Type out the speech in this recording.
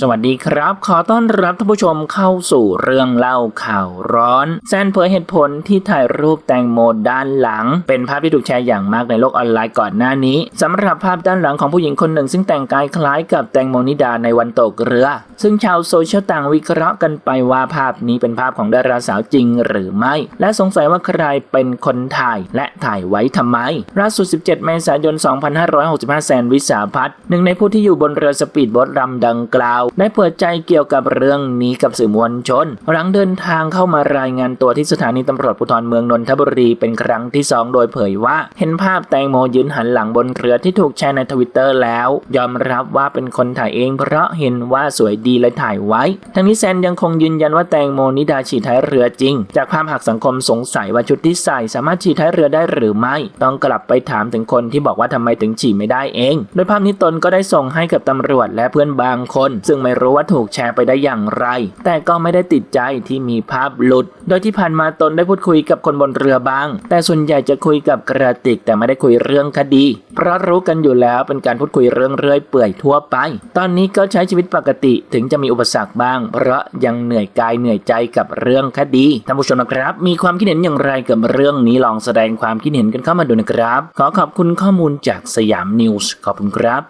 สวัสดีครับ ขอต้อนรับท่านผู้ชมเข้าสู่เรื่องเล่าข่าวร้อน แซนเผยเหตุผลที่ถ่ายรูปแตงโมด้านหลัง เป็นภาพที่ถูกแชร์อย่างมากในโลกออนไลน์ก่อนหน้านี้สำหรับภาพด้านหลังของผู้หญิงคนหนึ่ง ซึ่งแต่งกายคล้ายกับแตงโมนิดาในวันตกเรือ ซึ่งชาวโซเชียลต่างวิเคราะห์กันไปว่าภาพนี้เป็นภาพของดาราสาวจริงหรือไม่ และสงสัยว่าใครเป็นคนถ่ายและถ่ายไว้ทำไมล่าสุด 17 เมษายน 2565 แซนวิสาพัฒน์หนึ่งในผู้ที่อยู่บนเรือสปีดโบ๊ทลำดังกล่าวได้เปิดใจเกี่ยวกับเรื่องนี้กับสื่อมวลชน หลังเดินทางเข้ามารายงานตัวที่สถานีตำรวจภูธรเมืองนนทบุรีเป็นครั้งที่ 2 โดยเผยว่า เห็นภาพแตงโมยืนหันหลังบนเรือที่ถูกแชร์ในทวิตเตอร์แล้ว ยอมรับว่าเป็นคนถ่ายเอง เพราะเห็นว่าสวยดีเลยถ่ายไว้ ทั้งนี้แซนยังคงยืนยันว่าแตงโมนิดาฉี่ท้ายเรือจริง จากภาพหากสังคมสงสัยว่าชุดที่ใส่สามารถฉี่ท้ายเรือได้หรือไม่ ต้องกลับไปถามถึงคนที่บอกว่าทำไมถึงฉี่ไม่ได้เอง โดยภาพนี้ตนก็ได้ส่งให้กับตำรวจและเพื่อนบางคนซึ่งไม่รู้ว่าถูกแชร์ไปได้อย่างไร แต่ก็ไม่ได้ติดใจที่มีภาพหลุด โดยที่ผ่านมาตนได้พูดคุยกับคนบนเรือบ้าง แต่ส่วนใหญ่จะคุยกับกระติกแต่ไม่ได้คุยเรื่องคดี เพราะรู้กันอยู่แล้วเป็นการพูดคุยเรื่องเรื่อยเปื่อยทั่วไป ตอนนี้ก็ใช้ชีวิตปกติถึงจะมีอุปสรรคบ้าง เพราะยังเหนื่อยกายเหนื่อยใจกับเรื่องคดีท่านผู้ชมนะครับ มีความคิดเห็นอย่างไรกับเรื่องนี้ลองแสดงความคิดเห็นกันเข้ามาดูนะครับ ขอขอบคุณข้อมูลจากสยามนิวส์ขอบคุณครับ